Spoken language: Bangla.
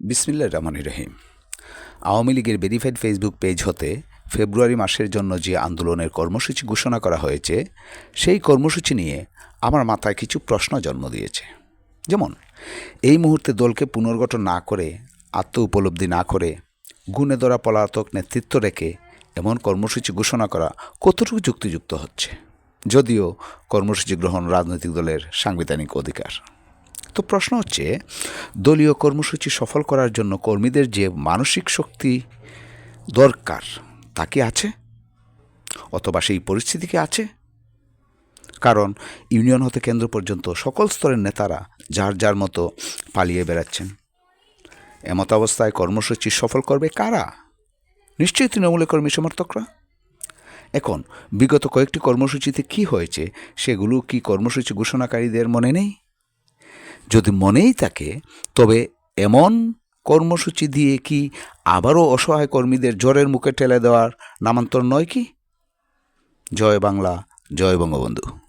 বিসমিল্লা রহমান রহিম। আওয়ামী লীগের ভেরিফাইড ফেসবুক পেজ হতে ফেব্রুয়ারি মাসের জন্য যে আন্দোলনের কর্মসূচি ঘোষণা করা হয়েছে, সেই কর্মসূচি নিয়ে আমার মাথায় কিছু প্রশ্ন জন্ম দিয়েছে। যেমন, এই মুহূর্তে দলকে পুনর্গঠন না করে, আত্ম উপলব্ধি না করে গুণে ধরা পলাতক নেতৃত্ব রেখে এমন কর্মসূচি ঘোষণা করা কতটুকু যুক্তিযুক্ত হচ্ছে? যদিও কর্মসূচি গ্রহণ রাজনৈতিক দলের সাংবিধানিক অধিকার। তো প্রশ্ন হচ্ছে, দলীয় কর্মসূচি সফল করার জন্য কর্মীদের যে মানসিক শক্তি দরকার, তা কি আছে? অথবা সেই পরিস্থিতি কি আছে? কারণ ইউনিয়ন হতে কেন্দ্র পর্যন্ত সকল স্তরের নেতারা যার যার মতো পালিয়ে বেড়াচ্ছেন। এমত অবস্থায় কর্মসূচি সফল করবে কারা? নিশ্চয়ই তৃণমূলের কর্মী সমর্থকরা। এখন, বিগত কয়েকটি কর্মসূচিতে কি হয়েছে, সেগুলো কি কর্মসূচি ঘোষণাকারীদের মনে নেই? যদি মনেই থাকে, তবে এমন কর্মসূচি দিয়ে কি আবারও অসহায় কর্মীদের জ্বরের মুখে ঠেলে দেওয়ার নামান্তর নয় কি? জয় বাংলা, জয় বঙ্গবন্ধু।